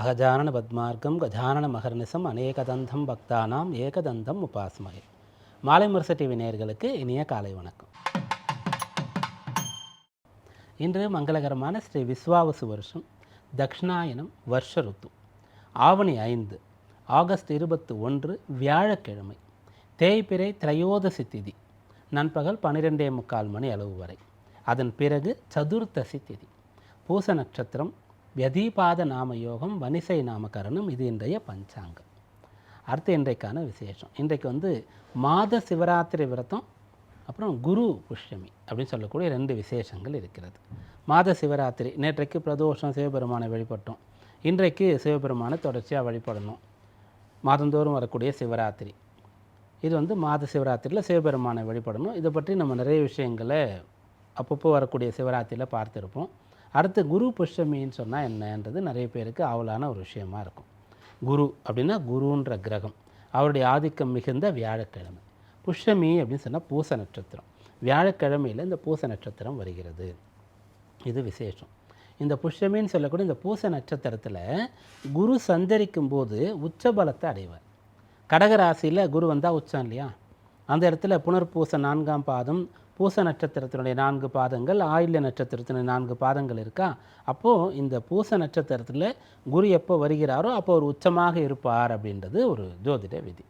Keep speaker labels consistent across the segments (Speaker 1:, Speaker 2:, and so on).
Speaker 1: அகஜானன பத்மார்க்கம் கஜானன மகர்நிசம் அநேகதந்தம் பக்தானாம் ஏகதந்தம் உபாஸ்மகே மாலை முரசு டிவி நேயர்களுக்கு இனிய காலை வணக்கம். இன்று மங்களகரமான ஸ்ரீ விஸ்வாவசு வருஷம் தக்ஷணாயனம் வருஷ ருத்து. ஆவணி ஐந்து ஆகஸ்ட் இருபத்து ஒன்று வியாழக்கிழமை தேய்பிறை திரையோதசி திதி நண்பகல் பன்னிரெண்டே முக்கால் மணி அளவு வரை. அதன் பிறகு சதுர்த்தசி திதி. பூச நட்சத்திரம் வியதீபாத நாம யோகம் வனிசை நாமகரணம் இது இன்றைய பஞ்சாங்கம். அடுத்து இன்றைக்கான விசேஷம். இன்றைக்கு வந்து மாத சிவராத்திரி விரதம் அப்புறம் குரு புஷ்யமி அப்படின்னு சொல்லக்கூடிய ரெண்டு விசேஷங்கள் இருக்கிறது. மாத சிவராத்திரி நேற்றைக்கு பிரதோஷம் சிவபெருமானை வழிபட்டோம். இன்றைக்கு சிவபெருமானை தொடர்ச்சியாக வழிபடணும். மாதந்தோறும் வரக்கூடிய சிவராத்திரி. இது வந்து மாத சிவராத்திரியில் சிவபெருமானை வழிபடணும். இதை பற்றி நம்ம நிறைய விஷயங்களை அப்பப்போ வரக்கூடிய சிவராத்திரியில் பார்த்துருப்போம். அடுத்து குரு புஷ்டமின்னு சொன்னால் என்னன்றது நிறைய பேருக்கு ஆவலான ஒரு விஷயமா இருக்கும். குரு அப்படின்னா குருன்ற கிரகம். அவருடைய ஆதிக்கம் மிகுந்த வியாழக்கிழமை. புஷ்டமி அப்படின்னு சொன்னால் பூச நட்சத்திரம். வியாழக்கிழமையில் இந்த பூச நட்சத்திரம் வருகிறது. இது விசேஷம். இந்த புஷ்டமின்னு சொல்லக்கூடிய இந்த பூச நட்சத்திரத்தில் குரு சஞ்சரிக்கும் போது உச்சபலத்தை அடைவார். கடகராசியில் குரு வந்தால் உச்சம் இல்லையா? அந்த இடத்துல புனர்பூச நான்காம் பாதம் பூச நட்சத்திரத்தினுடைய நான்கு பாதங்கள் ஆயுள்ய நட்சத்திரத்தினுடைய நான்கு பாதங்கள் இருக்கா? அப்போது இந்த பூச நட்சத்திரத்தில் குரு எப்போ வருகிறாரோ அப்போ ஒரு உச்சமாக இருப்பார் அப்படின்றது ஒரு ஜோதிட விதி.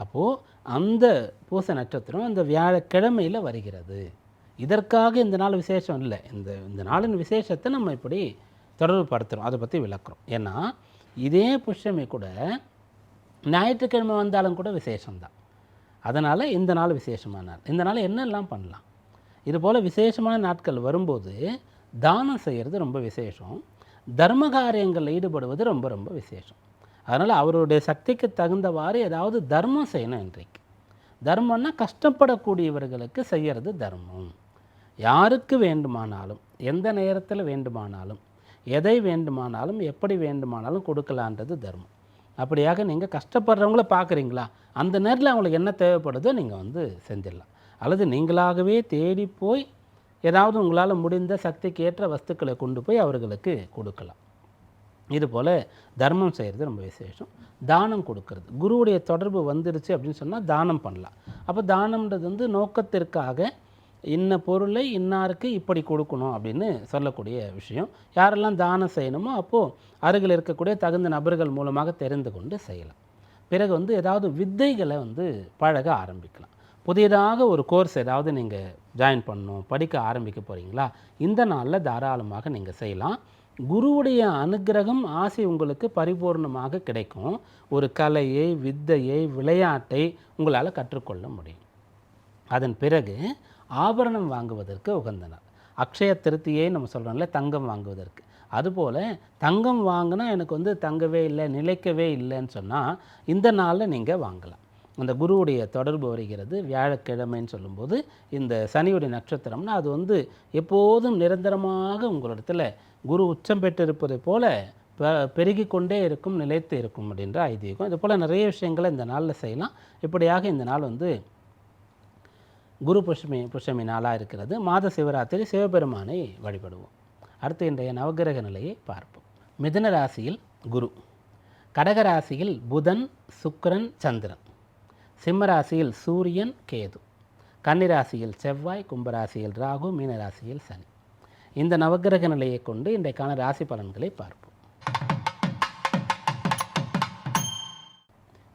Speaker 1: அப்போது அந்த பூச நட்சத்திரம் அந்த வியாழக்கிழமையில் வருகிறது. இதற்காக இந்த நாள் விசேஷம் இல்லை. இந்த இந்த நாளின் விசேஷத்தை நம்ம இப்படி தொடர்பு படுத்துகிறோம் அதை பற்றி விளக்குறோம். ஏன்னா இதே புஷ்யமி கூட ஞாயிற்றுக்கிழமை வந்தாலும் கூட விசேஷம்தான். அதனால் இந்த நாள் விசேஷமான நாள். இந்த நாள் என்னெல்லாம் பண்ணலாம்? இதுபோல் விசேஷமான நாட்கள் வரும்போது தானம் செய்கிறது ரொம்ப விசேஷம். தர்ம காரியங்களில் ஈடுபடுவது ரொம்ப ரொம்ப விசேஷம். அதனால் அவருடைய சக்திக்கு தகுந்தவாறு ஏதாவது தர்மம் செய்யணும் இன்றைக்கு. தர்மம்னா கஷ்டப்படக்கூடியவர்களுக்கு செய்கிறது தர்மம். யாருக்கு வேண்டுமானாலும் எந்த நேரத்தில் வேண்டுமானாலும் எதை வேண்டுமானாலும் எப்படி வேண்டுமானாலும் கொடுக்கலான்றது தர்மம். அப்படியாக நீங்கள் கஷ்டப்படுறவங்கள பார்க்குறீங்களா? அந்த நேரத்தில் அவங்களுக்கு என்ன தேவைப்படுதோ நீங்கள் வந்து செஞ்சிடலாம். அல்லது நீங்களாகவே தேடி போய் ஏதாவது உங்களால் முடிந்த சக்திக்கு ஏற்ற வஸ்துக்களை கொண்டு போய் அவர்களுக்கு கொடுக்கலாம். இதுபோல் தர்மம் செய்கிறது ரொம்ப விசேஷம். தானம் கொடுக்கறது. குருவுடைய தொடர்பு வந்துருச்சு அப்படின்னு சொன்னால் தானம் பண்ணலாம். அப்போ தானம்ன்றது வந்து நோக்கத்திற்காக இன்ன பொருளை இன்னாருக்கு இப்படி கொடுக்கணும் அப்படின்னு சொல்லக்கூடிய விஷயம். யாரெல்லாம் தானம் செய்யணுமோ அப்போது அருகில் இருக்கக்கூடிய தகுந்த நபர்கள் மூலமாக தெரிந்து கொண்டு செய்யலாம். பிறகு வந்து ஏதாவது வித்தைகளை வந்து பழக ஆரம்பிக்கலாம். புதியதாக ஒரு கோர்ஸ் ஏதாவது நீங்கள் ஜாயின் பண்ணணும் படிக்க ஆரம்பிக்க போகிறீங்களா இந்த நாளில் தாராளமாக நீங்கள் செய்யலாம். குருவுடைய அனுக்கிரகம் ஆசை உங்களுக்கு பரிபூர்ணமாக கிடைக்கும். ஒரு கலையை வித்தையை விளையாட்டை உங்களால் கற்றுக்கொள்ள முடியும். அதன் பிறகு ஆபரணம் வாங்குவதற்கு உகந்த நாள் அக்ஷய திருத்தியே நம்ம சொல்கிறோம்ல தங்கம் வாங்குவதற்கு. அதுபோல் தங்கம் வாங்கினா எனக்கு வந்து தங்கவே இல்லை நிலைக்கவே இல்லைன்னு சொன்னால் இந்த நாளில் நீங்கள் வாங்கலாம். அந்த குருவுடைய தொடர்பு வருகிறது. வியாழக்கிழமைன்னு சொல்லும்போது இந்த சனியுடைய நட்சத்திரம்னா அது வந்து எப்போதும் நிரந்தரமாக உங்களிடத்தில் குரு உச்சம் பெற்றிருப்பதை போல பெருகி கொண்டே இருக்கும் நிலைத்து இருக்கும் அப்படின்ற ஐதீகம். இது போல் நிறைய விஷயங்களை இந்த நாளில் செய்யலாம். இப்படியாக இந்த நாள் வந்து குரு புஷ்மி புஷ்யமி நாளாக இருக்கிறது. மாத சிவராத்திரி சிவபெருமானை வழிபடுவோம். அடுத்து இன்றைய நவகிரக நிலையை பார்ப்போம். மிதுன ராசியில் குரு. கடக ராசியில் புதன் சுக்கரன் சந்திரன். சிம்ம ராசியில் சூரியன் கேது. கன்னிராசியில் செவ்வாய் கும்பராசியில் ராகு மீனராசியில் சனி. இந்த நவகிரக நிலையை கொண்டு இன்றைக்கான ராசி பலன்களை பார்ப்போம்.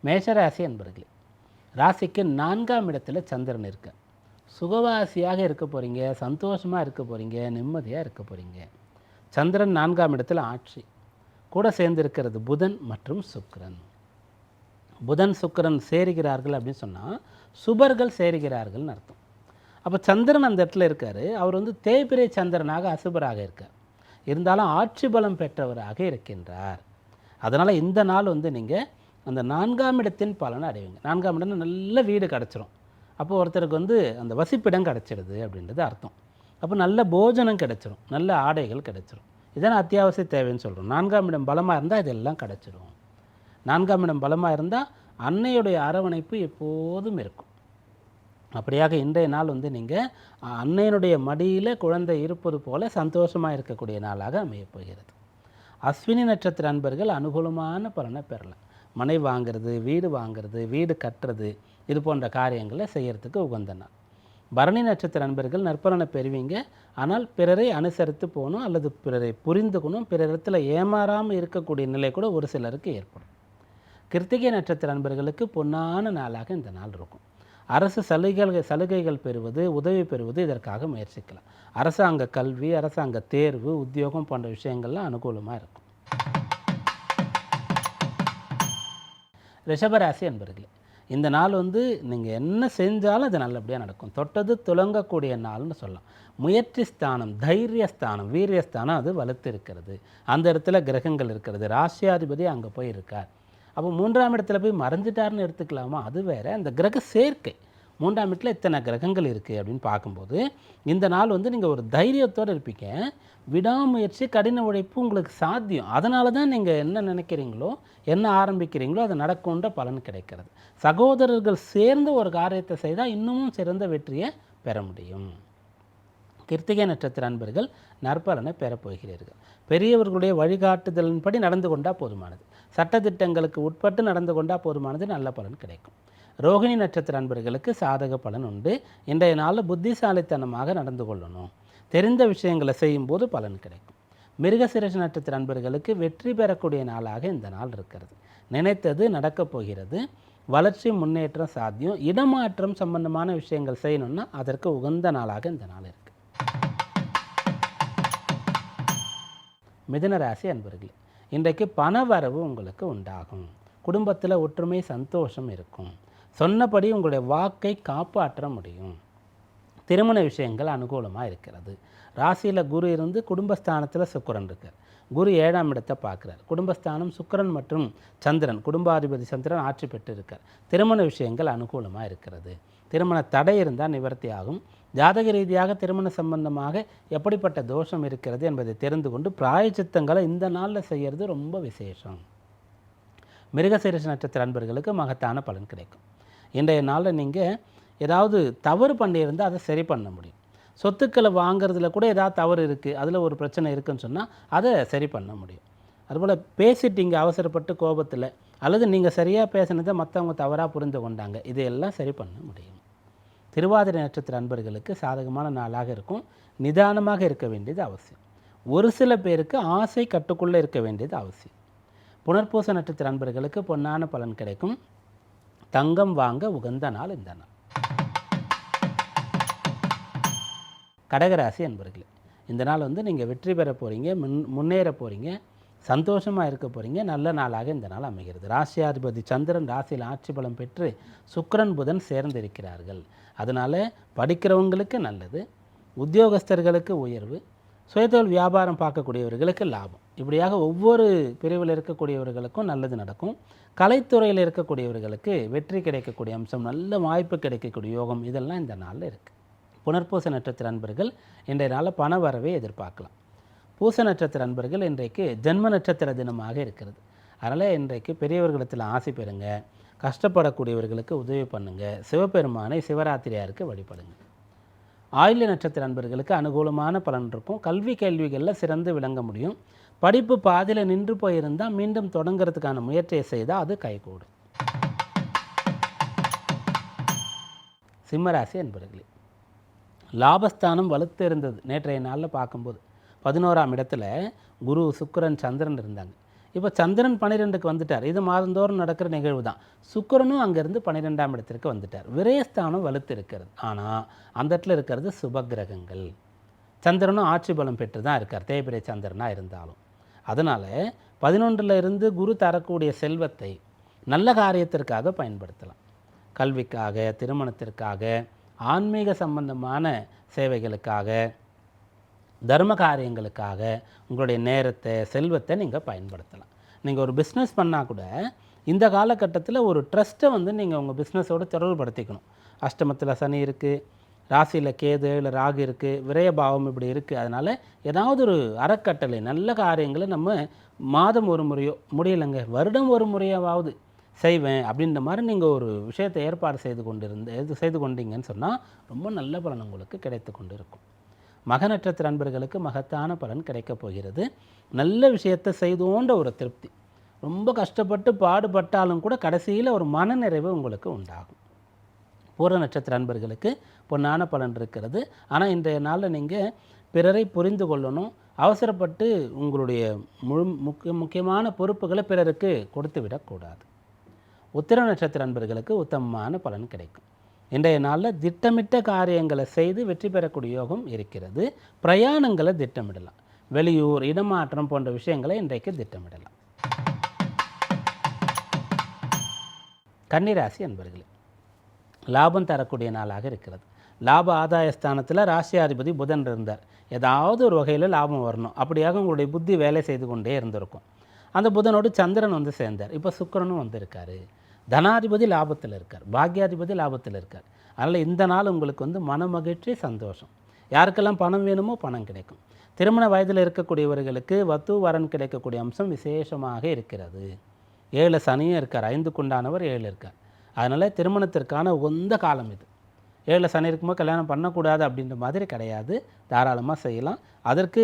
Speaker 1: மேஷராசி என்பர்களே ராசிக்கு நான்காம் இடத்துல சந்திரன் இருக்கேன் சுகவாசியாக இருக்க போகிறீங்க சந்தோஷமாக இருக்க போகிறீங்க நிம்மதியாக இருக்க போகிறீங்க சந்திரன் நான்காம் இடத்தில் ஆட்சி. கூட சேர்ந்து இருக்கிறது புதன் மற்றும் சுக்கிரன். புதன் சுக்கிரன் சேருகிறார்கள் அப்படின்னு சொன்னால் சுபர்கள் சேருகிறார்கள்னு அர்த்தம். அப்போ சந்திரன் அந்த இடத்துல இருக்கார். அவர் வந்து தேய்பிரை சந்திரனாக அசுபராக இருக்கார். இருந்தாலும் ஆட்சி பலம் பெற்றவராக இருக்கின்றார். அதனால் இந்த நாள் வந்து நீங்கள் அந்த நான்காம் இடத்தின் பலனை அடைவீங்க. நான்காம் இடம் நல்ல வீடு கிடச்சிரும். அப்போ ஒருத்தருக்கு வந்து அந்த வசிப்பிடம் கிடச்சிடுது அப்படின்றது அர்த்தம். அப்போ நல்ல போஜனம் கிடச்சிரும் நல்ல ஆடைகள் கிடச்சிரும். இதான் அத்தியாவசிய தேவைன்னு சொல்கிறோம் நான்காம் இடம் பலமாக இருந்தால் இதெல்லாம் கிடச்சிரும். நான்காம் இடம் பலமாக இருந்தால் அன்னையுடைய அரவணைப்பு எப்போதும் இருக்கும். அப்படியாக இன்றைய நாள் வந்து நீங்கள் அன்னையினுடைய மடியில் குழந்தை இருப்பது போல சந்தோஷமாக இருக்கக்கூடிய நாளாக அமையப்போகிறது அஸ்வினி நட்சத்திர அன்பர்கள் அனுகூலமான பலனை பெறலாம். மனை வாங்குறது வீடு வாங்குறது வீடு கட்டுறது இது போன்ற காரியங்களை செய்கிறதுக்கு உகந்த நாள் பரணி நட்சத்திர அன்பர்கள் நற்பலனை பெறுவீங்க. ஆனால் பிறரை அனுசரித்து போகணும் அல்லது பிறரை புரிந்துக்கணும் பிறரிடத்தில் ஏமாறாமல் இருக்கக்கூடிய நிலை கூட ஒரு சிலருக்கு ஏற்படும். கிருத்திகை நட்சத்திர அன்பர்களுக்கு பொன்னான நாளாக இந்த நாள் இருக்கும். அரசு சலுகைகள் சலுகைகள் பெறுவது உதவி பெறுவது இதற்காக முயற்சிக்கலாம். அரசாங்க கல்வி அரசாங்க தேர்வு உத்தியோகம் போன்ற விஷயங்கள்லாம் அனுகூலமாக இருக்கும். ரிஷபராசி என்பர்களே இந்த நாள் வந்து நீங்கள் என்ன செஞ்சாலும் அது நல்லபடியாக நடக்கும். தொட்டது துலங்கக்கூடிய நாள்னு சொல்லலாம். முயற்சி ஸ்தானம் தைரிய ஸ்தானம் அது வலுத்து இருக்கிறது. அந்த இடத்துல கிரகங்கள் இருக்கிறது. ராசியாதிபதி அங்கே போய் இருக்கார் அப்போ மூன்றாம் இடத்துல போய் மறைஞ்சிட்டார்னு எடுத்துக்கலாமா? அது வேறு. அந்த கிரக சேர்க்கை. மூன்றாம் வீட்டில் இத்தனை கிரகங்கள் இருக்குது அப்படின்னு பார்க்கும்போது இந்த நாள் வந்து நீங்கள் ஒரு தைரியத்தோடு இருப்பீங்க. விடாமுயற்சி கடின உழைப்பு உங்களுக்கு சாத்தியம். அதனால தான் நீங்கள் என்ன நினைக்கிறீங்களோ என்ன ஆரம்பிக்கிறீங்களோ அது நடக்கும்ன்ற பலன் கிடைக்கிறது. சகோதரர்கள் சேர்ந்து ஒரு காரியத்தை செய்தால் இன்னமும் சிறந்த வெற்றியை பெற முடியும். கிருத்திகை நட்சத்திர அன்பர்கள் நற்பலனை பெறப்போகிறீர்கள் பெரியவர்களுடைய வழிகாட்டுதலின்படி நடந்து கொண்டால் போதுமானது. சட்டத்திட்டங்களுக்கு உட்பட்டு நடந்து கொண்டால் போதுமானது நல்ல பலன் கிடைக்கும். ரோகிணி நட்சத்திர அன்பர்களுக்கு சாதக பலன் உண்டு. இன்றைய நாளில் புத்திசாலித்தனமாக நடந்து கொள்ளணும். தெரிந்த விஷயங்களை செய்யும்போது பலன் கிடைக்கும். மிருகசிரச நட்சத்திர அன்பர்களுக்கு வெற்றி பெறக்கூடிய நாளாக இந்த நாள் இருக்கிறது. நினைத்தது நடக்கப் போகிறது. வளர்ச்சி முன்னேற்றம் சாத்தியம். இடமாற்றம் சம்பந்தமான விஷயங்கள் செய்யணும்னா அதற்கு உகந்த நாளாக இந்த நாள் இருக்குது மிதனராசி அன்பர்களே இன்றைக்கு பண வரவு உங்களுக்கு உண்டாகும். குடும்பத்தில் ஒற்றுமை சந்தோஷம் இருக்கும். சொன்னபடி உங்களுடைய வாக்கை காப்பாற்ற முடியும். திருமண விஷயங்கள் அனுகூலமாக இருக்கிறது. ராசியில் குரு இருந்து குடும்பஸ்தானத்தில் சுக்கிரன் இருக்கார் குரு ஏழாம் இடத்தை பார்க்குறார். குடும்பஸ்தானம் சுக்கிரன் மற்றும் சந்திரன் குடும்பாதிபதி சந்திரன் ஆட்சி பெற்று இருக்கார் திருமண விஷயங்கள் அனுகூலமாக இருக்கிறது. திருமண தடை இருந்தால் நிவர்த்தி ஆகும். ஜாதக ரீதியாக திருமண சம்பந்தமாக எப்படிப்பட்ட தோஷம் இருக்கிறது என்பதை தெரிந்து கொண்டு பிராயச்சித்தங்களை இந்த நாளில் செய்கிறது ரொம்ப விசேஷம். மிருகசீரிஷ நட்சத்திர அன்பர்களுக்கு மகத்தான பலன் கிடைக்கும். இன்றைய நாளில் நீங்கள் ஏதாவது தவறு பண்ணியிருந்தால் அதை சரி பண்ண முடியும். சொத்துக்களை வாங்குறதுல கூட ஏதாவது தவறு இருக்குது அதில் ஒரு பிரச்சனை இருக்குன்னு சொன்னால் அதை சரி பண்ண முடியும். அதுபோல் பேசிட்டீங்க அவசரப்பட்டு கோபத்தில் அல்லது நீங்கள் சரியாக பேசினதை மற்றவங்க தவறாக புரிந்து கொண்டாங்க இதையெல்லாம் சரி பண்ண முடியும். திருவாதிரை நட்சத்திர அன்பர்களுக்கு சாதகமான நாளாக இருக்கும். நிதானமாக இருக்க வேண்டியது அவசியம். ஒரு சில பேருக்கு ஆசை கட்டுக்குள்ளே இருக்க வேண்டியது அவசியம். புனர்பூச நட்சத்திர அன்பர்களுக்கு பொன்னான பலன் கிடைக்கும். தங்கம் வாங்க உகந்த நாள் இந்த நாள். கடகராசி அன்பர்களே இந்த நாள் வந்து நீங்கள் வெற்றி பெற போகிறீங்க முன் முன்னேற போகிறீங்க சந்தோஷமாக இருக்க போகிறீங்க நல்ல நாளாக இந்த நாள் அமைகிறது. ராசியாதிபதி சந்திரன் ராசியில் ஆட்சி பலம் பெற்று சுக்கரன் புதன் சேர்ந்திருக்கிறார்கள். அதனால் படிக்கிறவங்களுக்கு நல்லது உத்தியோகஸ்தர்களுக்கு உயர்வு சுயதொழில் வியாபாரம் பார்க்கக்கூடியவர்களுக்கு லாபம். இப்படியாக ஒவ்வொரு பிரிவில் இருக்கக்கூடியவர்களுக்கும் நல்லது நடக்கும். கலைத்துறையில் இருக்கக்கூடியவர்களுக்கு வெற்றி கிடைக்கக்கூடிய அம்சம் நல்ல வாய்ப்பு கிடைக்கக்கூடிய யோகம் இதெல்லாம் இந்த நாளில் இருக்குது புனர்பூச நட்சத்திர அன்பர்கள் இன்றைய நாளில் பண வரவை எதிர்பார்க்கலாம். பூச நட்சத்திர அன்பர்கள் இன்றைக்கு ஜென்ம நட்சத்திர தினமாக இருக்கிறது. அதனால் இன்றைக்கு பெரியவர்களிடத்தில் ஆசை பெறுங்க. கஷ்டப்படக்கூடியவர்களுக்கு உதவி பண்ணுங்க. சிவபெருமானை சிவராத்திரியாருக்கு வழிபடுங்க. ஆயுள்ய நட்சத்திர அன்பர்களுக்கு அனுகூலமான பலன் இருக்கும். கல்வி கேள்விகளில் சிறந்து விளங்க முடியும். படிப்பு பாதியில் நின்று போயிருந்தால் மீண்டும் தொடங்குறதுக்கான முயற்சியை செய்தால் அது கைகூடும். சிம்மராசி என்பர்களே லாபஸ்தானம் வலுத்து இருந்தது. நேற்றைய நாளில் பார்க்கும்போது பதினோராம் இடத்துல குரு சுக்கரன் சந்திரன் இருந்தாங்க. இப்போ சந்திரன் பன்னிரெண்டுக்கு வந்துட்டார். இது மாதந்தோறும் நடக்கிற நிகழ்வு தான். சுக்கிரனும் அங்கேருந்து பன்னிரெண்டாம் இடத்திற்கு வந்துட்டார். விரயஸ்தானம் வலுத்து இருக்கிறது. ஆனால் அந்த இடத்துல இருக்கிறது சுபகிரகங்கள் சந்திரனும் ஆட்சி பலம் பெற்று தான் இருக்கார். தேய்பிரை சந்திரனாக இருந்தாலும். அதனால் பதினொன்றில் இருந்து குரு தரக்கூடிய செல்வத்தை நல்ல காரியத்திற்காக பயன்படுத்தலாம். கல்விக்காக திருமணத்திற்காக ஆன்மீக சம்பந்தமான சேவைகளுக்காக தர்ம காரியங்களுக்காக உங்களுடைய நேரத்தை செல்வத்தை நீங்கள் பயன்படுத்தலாம். நீங்கள் ஒரு பிஸ்னஸ் பண்ணால் கூட இந்த காலகட்டத்தில் ஒரு ட்ரஸ்ட்டை வந்து நீங்கள் உங்கள் பிஸ்னஸோடு தொடர்புபடுத்திக்கணும். அஷ்டமத்தில் சனி இருக்குது ராசியில் கேது இல்லை ராகு இருக்குது விரயபாவம் இப்படி இருக்குது அதனால் ஏதாவது ஒரு அறக்கட்டளை நல்ல காரியங்களை நம்ம மாதம் ஒரு முறையோ முடியலைங்க வருடம் ஒரு முறையாவது செய்வேன் அப்படின்ற மாதிரி நீங்கள் ஒரு விஷயத்தை ஏற்பாடு செய்து கொண்டு இருந்து இது செய்து கொண்டீங்கன்னு சொன்னால் ரொம்ப நல்ல பலன் உங்களுக்கு கிடைத்து கொண்டு இருக்கும் மக நட்சத்திர அன்பர்களுக்கு மகத்தான பலன் கிடைக்கப் போகிறது. நல்ல விஷயத்தை செய்தோன்ற ஒரு திருப்தி. ரொம்ப கஷ்டப்பட்டு பாடுபட்டாலும் கூட கடைசியில் ஒரு மனநிறைவு உங்களுக்கு உண்டாகும். பூர நட்சத்திர அன்பர்களுக்கு பொன்னான பலன் இருக்கிறது. ஆனால் இன்றைய நாளில் நீங்கள் பிறரை புரிந்து கொள்ளணும். அவசரப்பட்டு உங்களுடைய முழு முக்கிய முக்கியமான பொறுப்புகளை பிறருக்கு கொடுத்து விடக்கூடாது. உத்திர நட்சத்திர அன்பர்களுக்கு உத்தமமான பலன் கிடைக்கும். இன்றைய நாளில் திட்டமிட்ட காரியங்களை செய்து வெற்றி பெறக்கூடிய யோகம் இருக்கிறது. பிரயாணங்களை திட்டமிடலாம். வெளியூர் இடமாற்றம் போன்ற விஷயங்களை இன்றைக்கு திட்டமிடலாம். கன்னிராசி அன்பர்களே லாபம் தரக்கூடிய நாளாக இருக்கிறது. லாப ஆதாய ஸ்தானத்தில் ராசியாதிபதி புதன் இருந்தார். ஏதாவது ஒரு வகையில் லாபம் வரணும். அப்படியாக உங்களுடைய புத்தி வேலை செய்து கொண்டே இருந்திருக்கும். அந்த புதனோடு சந்திரன் வந்து சேர்ந்தார். இப்போ சுக்கிரனும் வந்திருக்காரு. தனாதிபதி லாபத்தில் இருக்கார். பாக்யாதிபதி லாபத்தில் இருக்கார். அதனால் இந்த நாள் உங்களுக்கு வந்து மனமகிழ்ச்சி சந்தோஷம். யாருக்கெல்லாம் பணம் வேணுமோ பணம் கிடைக்கும். திருமண வயதில் இருக்கக்கூடியவர்களுக்கு வத்து வரன் கிடைக்கக்கூடிய அம்சம் விசேஷமாக இருக்கிறது. ஏழு சனியும் இருக்கார். ஐந்துக்குண்டானவர் ஏழு இருக்கார். அதனால் திருமணத்திற்கான உந்த காலம் இது. ஏழில் சனி இருக்கும்போது கல்யாணம் பண்ணக்கூடாது அப்படின்ற மாதிரி கிடையாது. தாராளமாக செய்யலாம். அதற்கு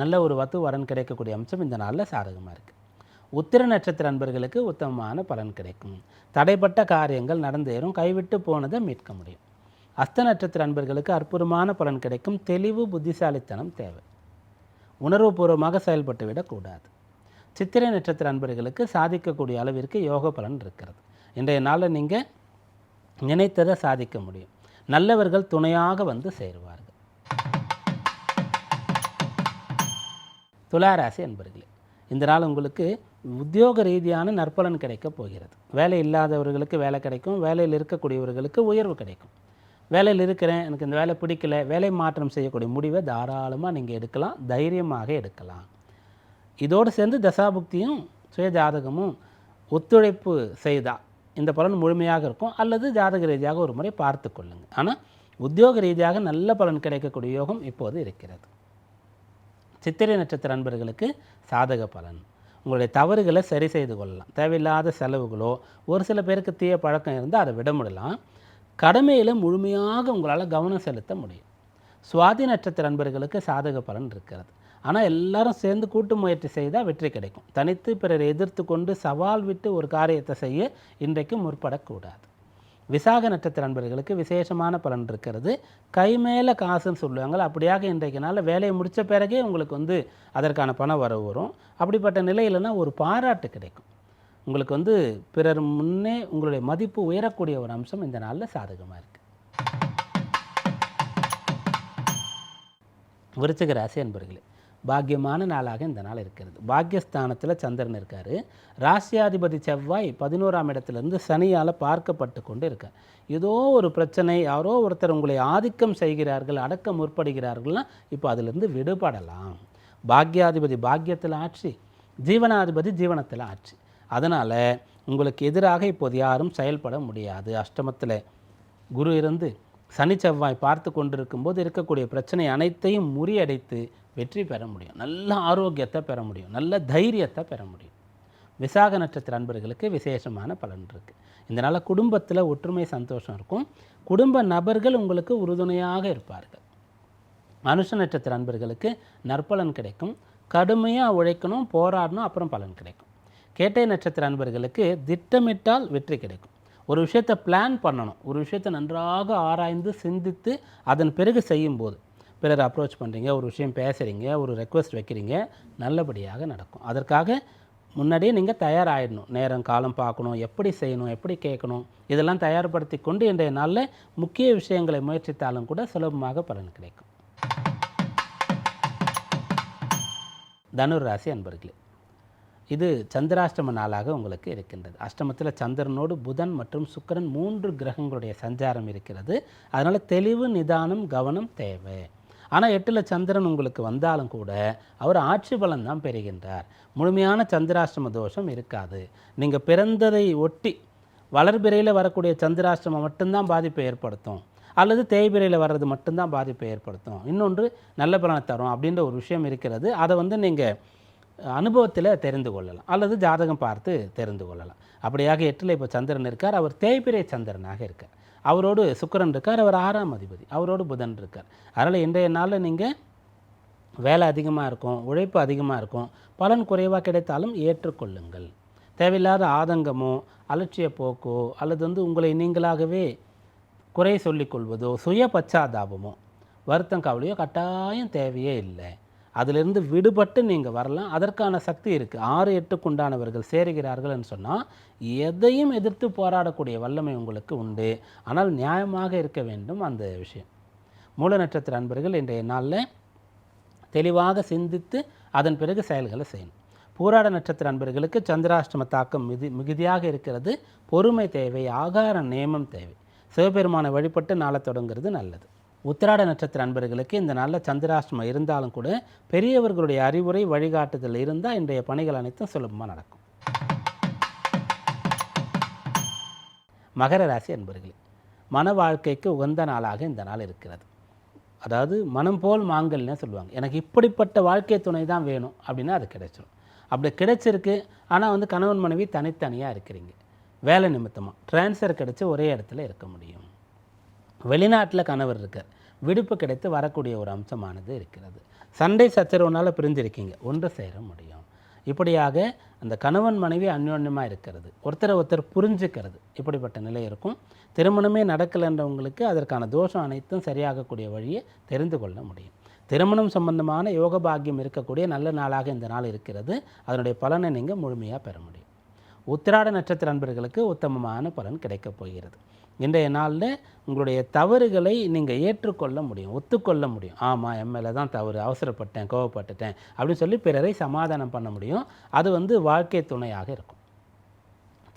Speaker 1: நல்ல ஒரு வத்து வரன் கிடைக்கக்கூடிய அம்சம் இந்த நாளில் சாதகமாக இருக்குது உத்திர நட்சத்திர அன்பர்களுக்கு உத்தமமான பலன் கிடைக்கும். தடைப்பட்ட காரியங்கள் நடந்தேறும். கைவிட்டு போனதை மீட்க முடியும். அஸ்த நட்சத்திர அன்பர்களுக்கு அற்புதமான பலன் கிடைக்கும். தெளிவு புத்திசாலித்தனம் தேவை. உணர்வுபூர்வமாக செயல்பட்டு விடக்கூடாது சித்திரை நட்சத்திர அன்பர்களுக்கு சாதிக்கக்கூடிய அளவிற்கு யோக பலன் இருக்கிறது. இன்றைய நாளில் நீங்கள் நினைத்ததை சாதிக்க முடியும். நல்லவர்கள் துணையாக வந்து சேருவார்கள். துளாராசி அன்பர்களே இந்த நாள் உங்களுக்கு உத்தியோக ரீதியான நற்பலன் கிடைக்கப் போகிறது. வேலை இல்லாதவர்களுக்கு வேலை கிடைக்கும் வேலையில் இருக்கக்கூடியவர்களுக்கு உயர்வு கிடைக்கும். வேலையில் இருக்கிறேன் எனக்கு இந்த வேலை பிடிக்கல வேலை மாற்றம் செய்யக்கூடிய முடிவை தாராளமாக நீங்கள் எடுக்கலாம் தைரியமாக எடுக்கலாம். இதோடு சேர்ந்து தசாபுக்தியும் சுயஜாதகமும் ஒத்துழைப்பு செய்தால் இந்த பலன் முழுமையாக இருக்கும் அல்லது ஜாதக ரீதியாக ஒரு முறை பார்த்து கொள்ளுங்கள். ஆனால் உத்தியோக ரீதியாக நல்ல பலன் கிடைக்கக்கூடிய யோகம் இப்போது இருக்கிறது. சித்திரை நட்சத்திர அன்பர்களுக்கு சாதக பலன். உங்களுடைய தவறுகளை சரி செய்து கொள்ளலாம். தேவையில்லாத செலவுகளோ ஒரு சில பேருக்கு தீய பழக்கம் இருந்தால் அதை விட முடியலாம் கடமையில் முழுமையாக உங்களால் கவனம் செலுத்த முடியும். சுவாதி நட்சத்திர அன்பர்களுக்கு சாதக பலன் இருக்கிறது. ஆனால் எல்லாரும் சேர்ந்து கூட்டு முயற்சி செய்தால் வெற்றி கிடைக்கும். தனித்து பிறரை எதிர்த்து கொண்டு சவால் விட்டு ஒரு காரியத்தை செய்ய இன்றைக்கு முற்படக்கூடாது. விசாக நட்சத்திர நண்பர்களுக்கு விசேஷமான பலன் இருக்கிறது. கை மேலே காசுன்னு சொல்லுவாங்க அப்படியாக இன்றைக்கு நாளில் வேலையை முடித்த பிறகே உங்களுக்கு வந்து அதற்கான பணம் வரவு வரும். அப்படிப்பட்ட நிலையிலனா ஒரு பாராட்டு கிடைக்கும். உங்களுக்கு வந்து பிறர் முன்னே உங்களுடைய மதிப்பு உயரக்கூடிய ஒரு அம்சம் இந்த நாளில் சாதகமாக இருக்குது விருச்சிக ராசி அன்பர்களே பாக்கியமான நாளாக இந்த நாள் இருக்கிறது. பாக்கியஸ்தானத்தில் சந்திரன் இருக்கார். ராசியாதிபதி செவ்வாய் பதினோராம் இடத்துலேருந்து சனியால் பார்க்கப்பட்டு கொண்டு இருக்கார். ஏதோ ஒரு பிரச்சனை யாரோ ஒருத்தர் உங்களை ஆதிக்கம் செய்கிறார்கள் அடக்க முற்படுகிறார்கள்னா இப்போ அதிலிருந்து விடுபடலாம். பாக்யாதிபதி பாக்கியத்தில் ஆட்சி ஜீவனாதிபதி ஜீவனத்தில் ஆட்சி. அதனால் உங்களுக்கு எதிராக இப்போது யாரும் செயல்பட முடியாது. அஷ்டமத்தில் குரு இருந்து சனி செவ்வாய் பார்த்து கொண்டிருக்கும்போது இருக்கக்கூடிய பிரச்சனை அனைத்தையும் முறியடைத்து வெற்றி பெற முடியும். நல்ல ஆரோக்கியத்தை பெற முடியும். நல்ல தைரியத்தை பெற முடியும். விசாக நட்சத்திர அன்பர்களுக்கு விசேஷமான பலன் இருக்குது இதனால் குடும்பத்தில் ஒற்றுமை சந்தோஷம் இருக்கும். குடும்ப நபர்கள் உங்களுக்கு உறுதுணையாக இருப்பார்கள். மனுஷ நட்சத்திர அன்பர்களுக்கு நற்பலன் கிடைக்கும். கடுமையாக உழைக்கணும் போராடணும் அப்புறம் பலன் கிடைக்கும். கேட்டை நட்சத்திர அன்பர்களுக்கு திட்டமிட்டால் வெற்றி கிடைக்கும். ஒரு விஷயத்தை பிளான் பண்ணணும். ஒரு விஷயத்தை நன்றாக ஆராய்ந்து சிந்தித்து அதன் பிறகு செய்யும்போது. பிறர் அப்ரோச் பண்ணுறீங்க ஒரு விஷயம் பேசுகிறீங்க ஒரு ரெக்வஸ்ட் வைக்கிறீங்க நல்லபடியாக நடக்கும். அதற்காக முன்னாடியே நீங்கள் தயாராகிடணும் நேரம் காலம் பார்க்கணும் எப்படி செய்யணும் எப்படி கேட்கணும் இதெல்லாம் தயார்படுத்தி கொண்டு இன்றைய நாளில் முக்கிய விஷயங்களை முயற்சித்தாலும் கூட சுலபமாக பலன் கிடைக்கும். தனுர் ராசி அன்பர்களே இது சந்திராஷ்டம நாளாக உங்களுக்கு இருக்கின்றது. அஷ்டமத்தில் சந்திரனோடு புதன் மற்றும் சுக்கிரன் மூன்று கிரகங்களுடைய சஞ்சாரம் இருக்கிறது. அதனால் தெளிவு நிதானம் கவனம் தேவை. ஆனால் எட்டில் சந்திரன் உங்களுக்கு வந்தாலும் கூட அவர் ஆட்சி பலன் தான் பெறுகின்றார். முழுமையான சந்திராஷ்டம தோஷம் இருக்காது. நீங்கள் பிறந்ததை ஒட்டி வளர்பிறையில் வரக்கூடிய சந்திராஷ்டமம் மட்டும்தான் பாதிப்பை ஏற்படுத்தும். அல்லது தேய்பிறையில் வர்றது மட்டும்தான் பாதிப்பை ஏற்படுத்தும். இன்னொன்று நல்ல பலனை தரும் அப்படின்ற ஒரு விஷயம் இருக்கிறது. அதை வந்து நீங்கள் அனுபவத்தில் தெரிந்து கொள்ளலாம். அல்லது ஜாதகம் பார்த்து தெரிந்து கொள்ளலாம். அப்படியாக எட்டில் இப்போ சந்திரன் இருக்கார். அவர் தேய்பிரை சந்திரனாக இருக்கார். அவரோடு சுக்கரன் இருக்கார் அவர் ஆறாம் அதிபதி. அவரோடு புதன் இருக்கார். அதனால் இன்றைய நாளில் நீங்கள் வேலை அதிகமாக இருக்கும் உழைப்பு அதிகமாக இருக்கும் பலன் குறைவாக கிடைத்தாலும் ஏற்றுக்கொள்ளுங்கள். தேவையில்லாத ஆதங்கமோ அலட்சிய போக்கோ அல்லது வந்து உங்களை நீங்களாகவே குறை சொல்லிக்கொள்வதோ சுய பச்சாதாபமோ வருத்தம் கவலையோ கட்டாயம் தேவையே இல்லை. அதிலிருந்து விடுபட்டு நீங்கள் வரலாம். அதற்கான சக்தி இருக்குது ஆறு எட்டுக்குண்டானவர்கள் சேருகிறார்கள்னு சொன்னால் எதையும் எதிர்த்து போராடக்கூடிய வல்லமை உங்களுக்கு உண்டு. ஆனால் நியாயமாக இருக்க வேண்டும் அந்த விஷயம். மூல நட்சத்திர அன்பர்கள் இன்றைய நாளில் தெளிவாக சிந்தித்து அதன் பிறகு செயல்களை செய்யணும். பூராட நட்சத்திர அன்பர்களுக்கு சந்திராஷ்டம தாக்கம் மிகு மிகுதியாக இருக்கிறது. பொறுமை தேவை ஆகார நியமம் தேவை. சிவபெருமானை வழிபட்டு நாளை தொடங்குறது நல்லது. உத்திராட நட்சத்திர அன்பர்களுக்கு இந்த நாளில் சந்திராஷ்டமம் இருந்தாலும் கூட பெரியவர்களுடைய அறிவுரை வழிகாட்டுதல் இருந்தால் இன்றைய பணிகள் அனைத்தும் சுலபமாக நடக்கும். மகர ராசி அன்பர்களே மன வாழ்க்கைக்கு உகந்த நாளாக இந்த நாள் இருக்கிறது. அதாவது மனம் போல் மாங்கல்னு சொல்லுவாங்க. எனக்கு இப்படிப்பட்ட வாழ்க்கை துணை தான் வேணும் அப்படின்னா அது கிடைச்சிடும் அப்படி கிடைச்சிருக்கு ஆனால் வந்து கணவன் மனைவி தனித்தனியாக இருக்கிறீங்க. வேலை நிமித்தமாக ட்ரான்ஸ்ஃபர் கிடச்சி ஒரே இடத்துல இருக்க முடியும். வெளிநாட்டில் கணவர் இருக்கார். விடுப்பு கிடைத்து வரக்கூடிய ஒரு அம்சமானது இருக்கிறது. சண்டை சச்சரவுனால் பிரிஞ்சிருக்கீங்க. ஒன்று சேர முடியும். இப்படியாக அந்த கணவன் மனைவி அந்யோன்யமாக இருக்கிறது. ஒருத்தரை ஒருத்தர் புரிஞ்சுக்கிறது. இப்படிப்பட்ட நிலை இருக்கும். திருமணமே நடக்கலைன்றவங்களுக்கு அதற்கான தோஷம் அனைத்தும் சரியாகக்கூடிய வழியை தெரிந்து கொள்ள முடியும். திருமணம் சம்பந்தமான யோக பாக்கியம் இருக்கக்கூடிய நல்ல நாளாக இந்த நாள் இருக்கிறது. அதனுடைய பலனை நீங்கள் முழுமையாக பெற முடியும். உத்திராட நட்சத்திர அன்பர்களுக்கு உத்தமமான பலன் கிடைக்கப் போகிறது. இன்றைய நாளில் உங்களுடைய தவறுகளை நீங்கள் ஏற்றுக்கொள்ள முடியும் ஒத்துக்கொள்ள முடியும். ஆமாம் எம்எல்ஏ தான் தவறு அவசரப்பட்டேன் கோவப்பட்டுட்டேன் அப்படின்னு சொல்லி பிறரை சமாதானம் பண்ண முடியும். அது வந்து வாழ்க்கை துணையாக இருக்கும்.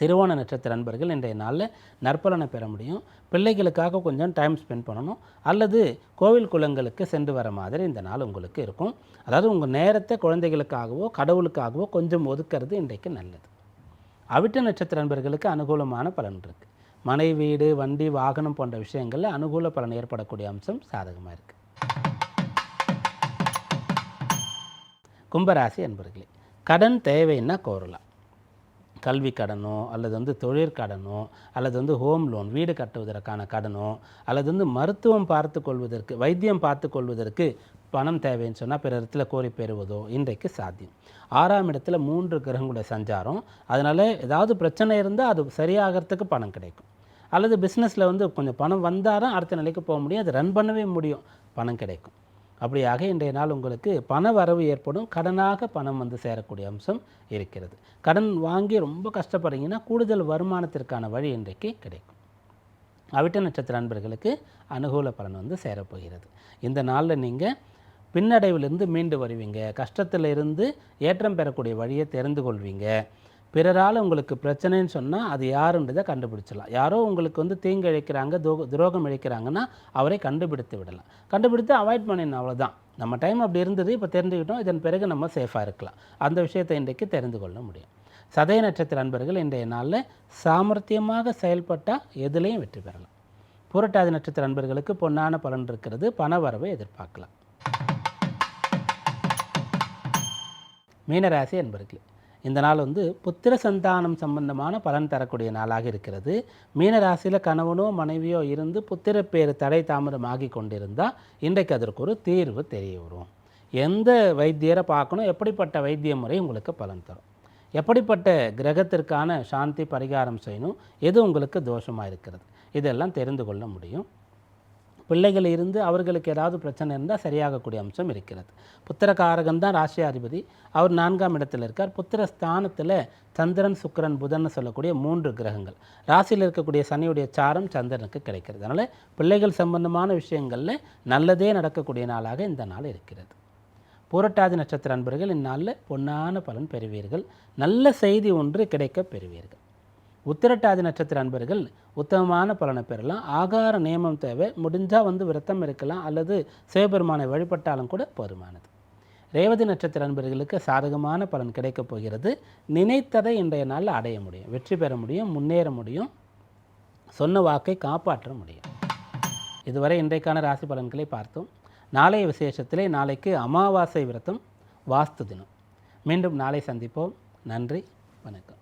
Speaker 1: திருவோண நட்சத்திர நண்பர்கள் இன்றைய நாளில் நற்பலனை பெற முடியும். பிள்ளைகளுக்காக கொஞ்சம் டைம் ஸ்பெண்ட் பண்ணணும். அல்லது கோவில் குளங்களுக்கு சென்று வர மாதிரி இந்த நாள் உங்களுக்கு இருக்கும். அதாவது உங்கள் நேரத்தை குழந்தைகளுக்காகவோ கடவுளுக்காகவோ கொஞ்சம் ஒதுக்கிறது இன்றைக்கு நல்லது. அவிட்ட நட்சத்திர நண்பர்களுக்கு அனுகூலமான பலன் இருக்குது மனை வீடு வண்டி வாகனம் போன்ற விஷயங்களில் அனுகூல பலன் ஏற்படக்கூடிய அம்சம் சாதகமாக இருக்குது கும்பராசி என்பவர்களே கடன் தேவைன்னா கோரலாம். கல்வி கடனோ அல்லது வந்து தொழிற்கடனோ அல்லது வந்து ஹோம் லோன் வீடு கட்டுவதற்கான கடனோ அல்லது வந்து மருத்துவம் பார்த்து கொள்வதற்கு வைத்தியம் பார்த்து கொள்வதற்கு பணம் தேவைன்னு சொன்னால் பிற இடத்துல கோரி பெறுவதோ இன்றைக்கு சாத்தியம். ஆறாம் இடத்துல மூன்று கிரகங்களுடைய சஞ்சாரம். அதனால் ஏதாவது பிரச்சனை இருந்தால் அது சரியாகிறதுக்கு பணம் கிடைக்கும். அல்லது பிஸ்னஸில் வந்து கொஞ்சம் பணம் வந்தால் தான் அடுத்த நிலைக்கு போக முடியும். அது ரன் பண்ணவே முடியும். பணம் கிடைக்கும். அப்படியாக இன்றைய நாள் உங்களுக்கு பண வரவு ஏற்படும். கடனாக பணம் வந்து சேரக்கூடிய அம்சம் இருக்கிறது. கடன் வாங்கி ரொம்ப கஷ்டப்படுறீங்கன்னா கூடுதல் வருமானத்திற்கான வழி இன்றைக்கு கிடைக்கும். அவிட்ட நட்சத்திர அன்பர்களுக்கு அனுகூல பலன் வந்து சேரப்போகிறது. இந்த நாளில் நீங்கள் பின்னடைவிலிருந்து மீண்டு வருவீங்க. கஷ்டத்தில் இருந்து ஏற்றம் பெறக்கூடிய வழியை தெரிந்து கொள்வீங்க. பிறரால் உங்களுக்கு பிரச்சனைன்னு சொன்னால் அது யாருன்றதை கண்டுபிடிச்சிடலாம். யாரோ உங்களுக்கு வந்து தீங்கு இழைக்கிறாங்க தோ துரோகம் இழைக்கிறாங்கன்னா அவரை கண்டுபிடித்து விடலாம். கண்டுபிடித்து அவாய்ட் பண்ணிடணும் அவ்வளோதான் நம்ம டைம் அப்படி இருந்தது இப்போ தெரிஞ்சுக்கிட்டோம் இதன் பிறகு நம்ம சேஃபாக இருக்கலாம். அந்த விஷயத்தை இன்றைக்கு தெரிந்து கொள்ள முடியும். சதய நட்சத்திர அன்பர்கள் இன்றைய நாளில் சாமர்த்தியமாக செயல்பட்டால் எதுலேயும் வெற்றி பெறலாம். புரட்டாதி நட்சத்திர அன்பர்களுக்கு பொன்னான பலன் இருக்கிறது. பண வரவை எதிர்பார்க்கலாம். மீனராசி அன்பர்களே இந்த நாள் வந்து புத்திர சந்தானம் சம்பந்தமான பலன் தரக்கூடிய நாளாக இருக்கிறது. மீனராசியில் கணவனோ மனைவியோ இருந்து புத்திர பேர் தடை தாமதம் ஆகி கொண்டிருந்தால் இன்றைக்கு அதற்கு ஒரு தீர்வு தெரிய வரும். எந்த வைத்தியரை பார்க்கணும் எப்படிப்பட்ட வைத்திய முறை உங்களுக்கு பலன் தரும்? எப்படிப்பட்ட கிரகத்திற்கான சாந்தி பரிகாரம் செய்யணும்? எது உங்களுக்கு தோஷமாக இருக்கிறது? இதெல்லாம் தெரிந்து கொள்ள முடியும். பிள்ளைகள் இருந்து அவர்களுக்கு ஏதாவது பிரச்சனை இருந்தால் சரியாகக்கூடிய அம்சம் இருக்கிறது. புத்திரகாரகன் தான் ராசியாதிபதி. அவர் நான்காம் இடத்தில் இருக்கார். புத்திர ஸ்தானத்தில் சந்திரன் சுக்கரன் புதன் சொல்லக்கூடிய மூன்று கிரகங்கள். ராசியில் இருக்கக்கூடிய சனியுடைய சாரம் சந்திரனுக்கு கிடைக்கிறது. அதனால் பிள்ளைகள் சம்பந்தமான விஷயங்களில் நல்லதே நடக்கக்கூடிய நாளாக இந்த நாள் இருக்கிறது. பூரட்டாதி நட்சத்திர அன்பர்கள் இந்நாளில் பொன்னான பலன் பெறுவீர்கள். நல்ல செய்தி ஒன்று கிடைக்கப் பெறுவீர்கள். உத்திரட்டாதி நட்சத்திர அன்பர்கள் உத்தமமான பலனை பெறலாம். ஆகார நியமம் தேவை. முடிஞ்சால் வந்து விரத்தம் இருக்கலாம். அல்லது சிவபெருமானை வழிபட்டாலும் கூட போதுமானது. ரேவதி நட்சத்திர அன்பர்களுக்கு சாதகமான பலன் கிடைக்கப் போகிறது. நினைத்ததை இன்றைய நாளில் அடைய முடியும். வெற்றி பெற முடியும். முன்னேற முடியும். சொன்ன வாக்கை காப்பாற்ற முடியும். இதுவரை இன்றைக்கான ராசி பலன்களை பார்த்தோம். நாளைய விசேஷத்திலே நாளைக்கு அமாவாசை விரதம் வாஸ்து தினம். மீண்டும் நாளை சந்திப்போம். நன்றி. வணக்கம்.